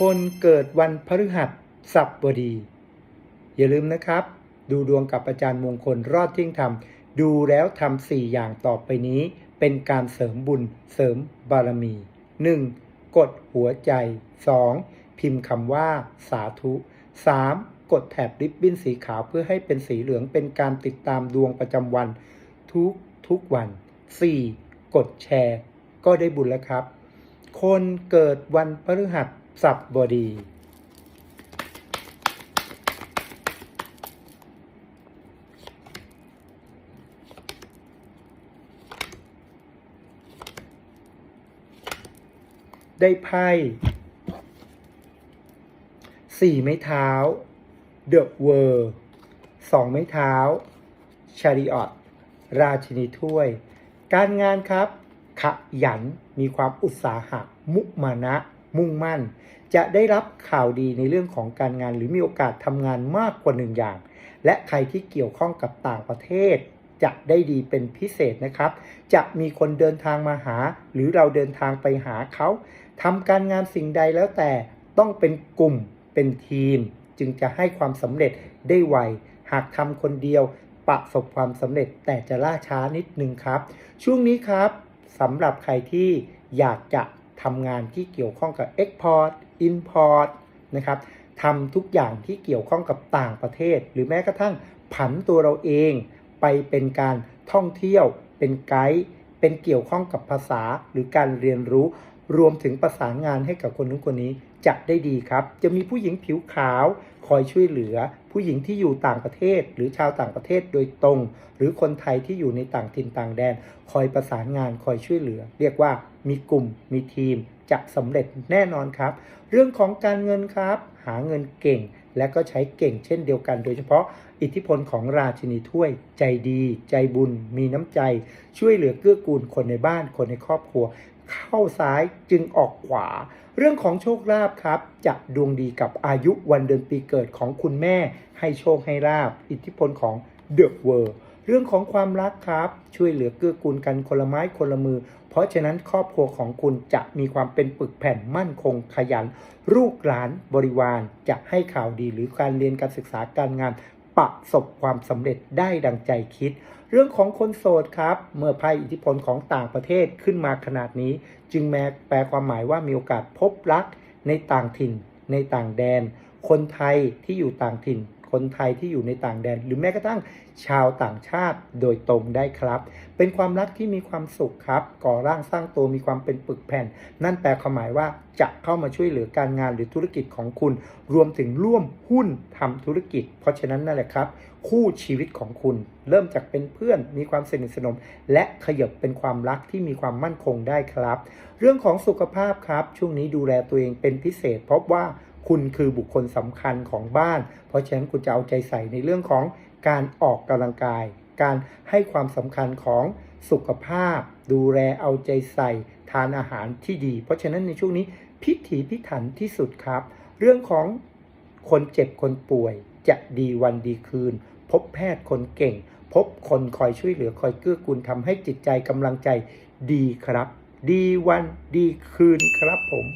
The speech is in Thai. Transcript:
คนเกิดวันพฤหัสบดี อย่าลืมนะครับ ดูดวงกับอาจารย์มงคลรอดทิ้งธรรมดูแล้วทำสี่อย่างต่อไปนี้ เป็นการเสริมบุญเสริมบารมี 1. กดหัวใจ 2. พิมพ์คำว่าสาธุ 3. กดแถบริบบิ้นสีขาวเพื่อให้เป็นสีเหลืองเป็นการติดตามดวงประจำวัน ทุกทุกวัน 4. กดแชร์ ก็ได้บุญแล้วครับ คนเกิดวันพฤหัส สับดี ได้ไพ่สี่ไม้เท้าเดอะเวอร์สองไม้เท้าชาริออตราชินีถ้วย การงานครับ ขยันมีความอุตสาหะ มุมานะ มุ่งมั่น จะได้รับข่าวดีในเรื่องของการงาน หรือมีโอกาสทำงานมากกว่าหนึ่งอย่าง และใครที่เกี่ยวข้องกับต่างประเทศ จะได้ดีเป็นพิเศษนะครับ จะมีคนเดินทางมาหา หรือเราเดินทางไปหาเขาทำการงานสิ่งใดแล้วแต่ต้องเป็นกลุ่มเป็นทีม จึงจะให้ความสำเร็จได้ไว หากทำคนเดียวประสบความสำเร็จแต่จะล่าช้านิดนึงครับ ช่วงนี้ครับสำหรับใครที่อยากจะ ทำงานที่เกี่ยวข้องกับ Export Import นะครับทำทุกอย่างที่เกี่ยวข้องกับต่างประเทศ หรือแม้กระทั่งผันตัวเราเองไปเป็นการท่องเที่ยว เป็นไกด์เป็นเกี่ยวข้องกับภาษาหรือการเรียนรู้ รวมถึงประสานงานให้กับคนนู้นคนนี้จะได้ดีครับ จะมีผู้หญิงผิวขาวคอยช่วยเหลือ ผู้หญิงที่อยู่ต่างประเทศ หรือชาวต่างประเทศโดยตรง หรือคนไทยที่อยู่ในต่างถิ่นต่างแดน คอยประสานงานคอยช่วยเหลือ เรียกว่ามีกลุ่มมีทีมจะสำเร็จแน่นอนครับ เรื่องของการเงินครับ หาเงินเก่ง และก็ใช้เก่งเช่นเดียวกัน โดยเฉพาะอิทธิพลของราชินีถ้วย ใจดี ใจบุญ มีน้ำใจ ช่วยเหลือเกื้อกูลคนในบ้านคนในครอบครัว เข้าซ้ายจึงออกขวา เรื่องของโชคลาภครับ จะดวงดีกับอายุวันเดือนปีเกิดของคุณแม่ ให้โชคให้ลาบอิทธิพลของเดอะเวิร์ เรื่องของความรักครับ ช่วยเหลือเกื้อกูลกันคนละไม้คนละมือ เพราะฉะนั้นครอบครัวของคุณจะมีความเป็นปึกแผ่นมั่นคงขยัน ลูกหลานบริวารจะให้ข่าวดีหรือการเรียนการศึกษาการงานประสบความสำเร็จได้ดังใจคิด เรื่องของคนโสดครับ เมื่อไพ่อิทธิพลของต่างประเทศขึ้นมาขนาดนี้ จึงแม้แปลความหมายว่ามีโอกาสพบรักในต่างถิ่น ในต่างแดน คนไทยที่อยู่ต่างถิ่น คนไทยที่อยู่ในต่างแดน หรือแม้กระทั่งชาวต่างชาติโดยตรงได้ครับ เป็นความรักที่มีความสุขครับ ก่อร่างสร้างตัวมีความเป็นปึกแผ่น นั่นแปลความหมายว่าจะเข้ามาช่วยเหลือการงานหรือธุรกิจของคุณ รวมถึงร่วมหุ้นทำธุรกิจ เพราะฉะนั้นนั่นแหละครับ คู่ชีวิตของคุณ เริ่มจากเป็นเพื่อนมีความสนิทสนม และขยับเป็นความรักที่มีความมั่นคงได้ครับ เรื่องของสุขภาพครับ ช่วงนี้ดูแลตัวเองเป็นพิเศษ เพราะว่า คุณคือบุคคลสำคัญของบ้าน เพราะฉะนั้นคุณจะเอาใจใส่ในเรื่องของการออกกำลังกาย การให้ความสำคัญของสุขภาพ ดูแลเอาใจใส่ ทานอาหารที่ดี เพราะฉะนั้นในช่วงนี้พิถีพิถันที่สุดครับ เรื่องของคนเจ็บคนป่วยจะดีวันดีคืน พบแพทย์คนเก่ง พบคนคอยช่วยเหลือคอยเกื้อกูลทำให้จิตใจกำลังใจดีครับ ดีวันดีคืนครับผม